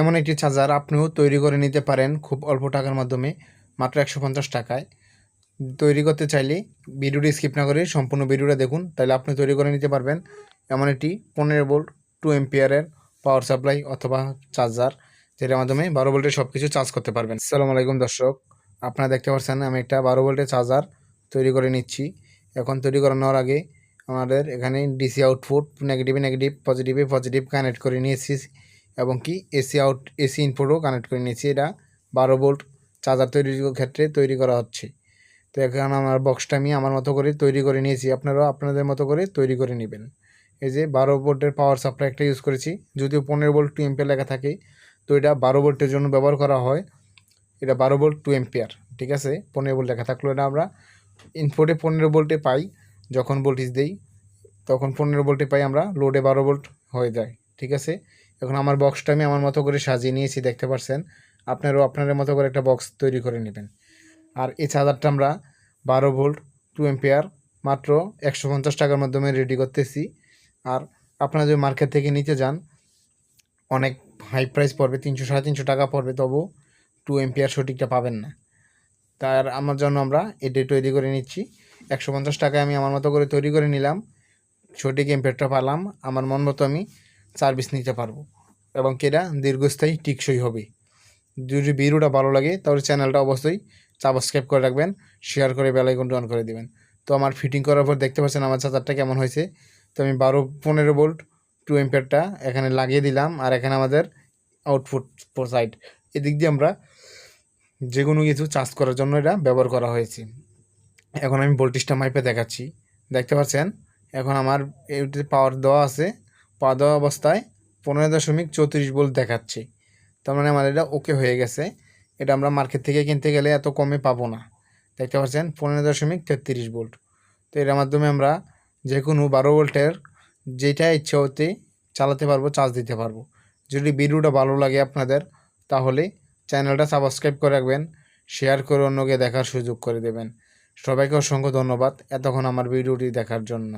এমন একটি চার্জার আপনিও তৈরি করে নিতে পারেন খুব অল্প টাকার মাধ্যমে, মাত্র একশো পঞ্চাশ টাকায়। তৈরি করতে চাইলে ভিডিওটি স্কিপ না করে সম্পূর্ণ ভিডিওটা দেখুন, তাহলে আপনি তৈরি করে নিতে পারবেন এমন একটি পনেরো ভোল্ট টু এম্পিয়ারের পাওয়ার সাপ্লাই অথবা চার্জার, যেটার মাধ্যমে বারো ভোল্টের সব কিছু চার্জ করতে পারবেন। সালাম আলাইকুম দর্শক, আপনারা দেখতে পাচ্ছেন আমি একটা বারো ভোল্টের চার্জার তৈরি করে নিচ্ছি। এখন তৈরি করানোর আগে আমাদের এখানে ডিসি আউটপুট নেগেটিভে নেগেটিভ পজিটিভে পজিটিভ কানেক্ট করে নিয়েছি। এবং কি এসি আউট, এসি ইনপুটও কানেক্ট করে নিয়েছি। এটা বারো ভোল্ট চার্জার তৈরির ক্ষেত্রে তৈরি করা হচ্ছে। তো এখন আমার বক্সটা আমি আমার মতো করে তৈরি করে নিয়েছি। আপনারাও আপনাদের মতো করে তৈরি করে নেবেন। এই যে বারো ভোল্টের পাওয়ার সাপ্লাই একটা ইউজ করেছি। যদিও পনেরো ভোল্ট টু এম্পিয়ার লেখা থাকে, তো এটা বারো ভোল্টের জন্য ব্যবহার করা হয়। এটা বারো ভোল্ট টু এম্পিয়ার ঠিক আছে? পনেরো ভোল্ট লেখা থাকলেও এটা আমরা। ইনপুটে পনেরো ভোল্টে পাই যখন ভোল্টেজ দেই, তখন পনেরো ভোল্টে পাই আমরা লোডে বারো ভোল্ট হয়ে যায়, ঠিক আছে? এখন আমার বক্সটা আমি আমার মতো করে সাজিয়ে নিয়েছি, দেখতে পাচ্ছেন আপনারাও আপনার মতো করে একটা বক্স তৈরি করে নেবেন। আর এই চার্জারটা আমরা বারো ভোল্ট টু এম্পিয়ার মাত্র একশো পঞ্চাশ টাকার মাধ্যমে রেডি করতেছি। আর আপনারা যদি মার্কেট থেকে নিতে যান, অনেক হাই প্রাইস পড়বে, তিনশো, সাড়ে তিনশো টাকা পড়বে তবু টু এম্পিয়ার সঠিকটা পাবেন না। তার আমার জন্য আমরা এটাই তৈরি করে নিচ্ছি। একশো পঞ্চাশ টাকায় আমি আমার মতো করে তৈরি করে নিলাম। সঠিক এম্পিয়ারটা পালাম। আমার মন মতো আমি সার্ভিস নিতে পারব। এবং কেটা দীর্ঘস্থায়ী টিকসই হবে যদি ভিডিওটা ভালো লাগে, তাহলে চ্যানেলটা অবশ্যই সাবস্ক্রাইব করে রাখবেন শেয়ার করে বেলাইকনটা অন করে দিবেন। তো আমার ফিটিং করার পর দেখতে পাচ্ছেন আমার চার্জারটা কেমন হয়েছে। তো আমি বারো পনেরো ভোল্ট টু এম্পিয়ারটা এখানে লাগিয়ে দিলাম, আর এখানে আমাদের আউটপুট সাইড এদিক দিয়ে আমরা যে কোনো কিছু চার্জ করার জন্য এটা ব্যবহার করা হয়েছে। এখন আমি ভোল্টেজটা মাইপে দেখাচ্ছি। দেখতে পাচ্ছেন, এখন আমার পাওয়ার দেওয়া আছে। পাওয়ার দেওয়া অবস্থায় পনেরো দশমিক চৌত্রিশ ভোল্ট দেখাচ্ছে। তার মানে আমার এটা ওকে হয়ে গেছে। এটা আমরা মার্কেট থেকে কিনতে গেলে এত কমে পাবো না। দেখতে পাচ্ছেন, পনেরো দশমিক তেত্রিশ ভোল্ট তো এর মাধ্যমে আমরা যে কোনো বারো ভোল্টের যেটা ইচ্ছা হতে চালাতে পারব চার্জ দিতে পারব। যদি ভিডিওটা ভালো লাগে আপনাদের, তাহলে চ্যানেলটা সাবস্ক্রাইব করে রাখবেন শেয়ার করে অন্যকে দেখার সুযোগ করে দেবেন। সবাইকে অসংখ্য ধন্যবাদ এতক্ষণ আমার ভিডিওটি দেখার জন্য।